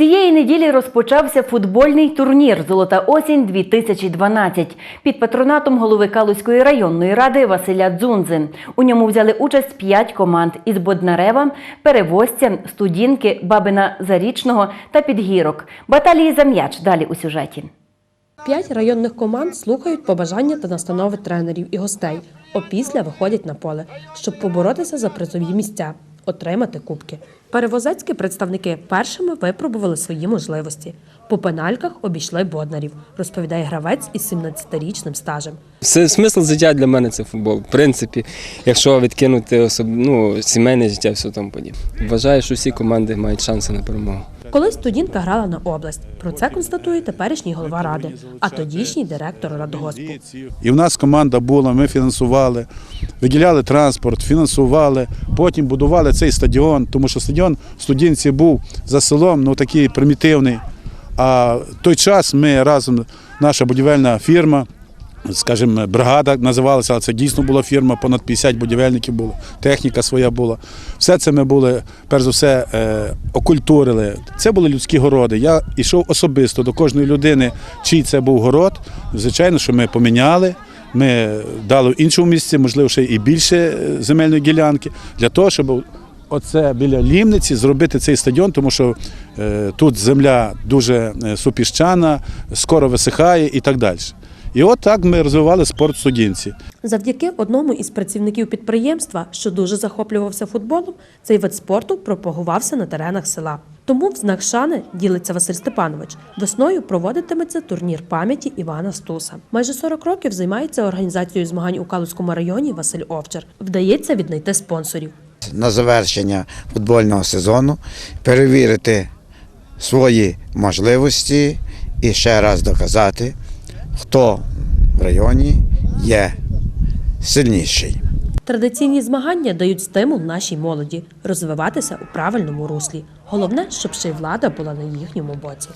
Цієї неділі розпочався футбольний турнір Золота осінь 2012 під патронатом голови Калузької районної ради Василя Дзунзи. У ньому взяли участь п'ять команд із Боднарева, Перевозця, Студінки, Бабина Зарічного та Підгірок. Баталії за м'яч далі у сюжеті. П'ять районних команд слухають побажання та настанови тренерів і гостей. Опісля виходять на поле, щоб поборотися за призові місця, отримати кубки. Перевозецькі представники першими випробували свої можливості. По пенальках обійшли боднарів, розповідає гравець із 17-річним стажем. Смисл життя для мене це футбол. В принципі, якщо відкинути особ... ну, сімейне життя, все тому подібне. Вважаю, що всі команди мають шанси на перемогу. Колись студінка грала на область. Про це констатує теперішній голова ради, а тодішній директор радгоспу. І в нас команда була, ми фінансували, виділяли транспорт, фінансували, потім будували цей стадіон, тому що стадіон в студінці був за селом, ну такий примітивний. А в той час ми разом, наша будівельна фірма, скажімо, бригада називалася, але це дійсно була фірма, понад 50 будівельників було, техніка своя була. Все це ми були, перш за все, е, окультурили. Це були людські городи. Я йшов особисто до кожної людини, чий це був город. Звичайно, що ми поміняли. Ми дали в іншому місці, можливо, ще і більше е, земельної ділянки, для того, щоб оце біля Лімниці зробити цей стадіон, тому що е, тут земля дуже е, супіщана, скоро висихає і так далі. І от так ми розвивали спорт в студінці. Завдяки одному із працівників підприємства, що дуже захоплювався футболом, цей вид спорту пропагувався на теренах села. Тому в знак шани ділиться Василь Степанович. Весною проводитиметься турнір пам'яті Івана Стуса. Майже 40 років займається організацією змагань у Калузькому районі Василь Овчар. Вдається віднайти спонсорів. на завершення футбольного сезону перевірити свої можливості і ще раз доказати, хто в районі є сильніший. Традиційні змагання дають стимул нашій молоді розвиватися у правильному руслі. Головне, щоб ще й влада була на їхньому боці.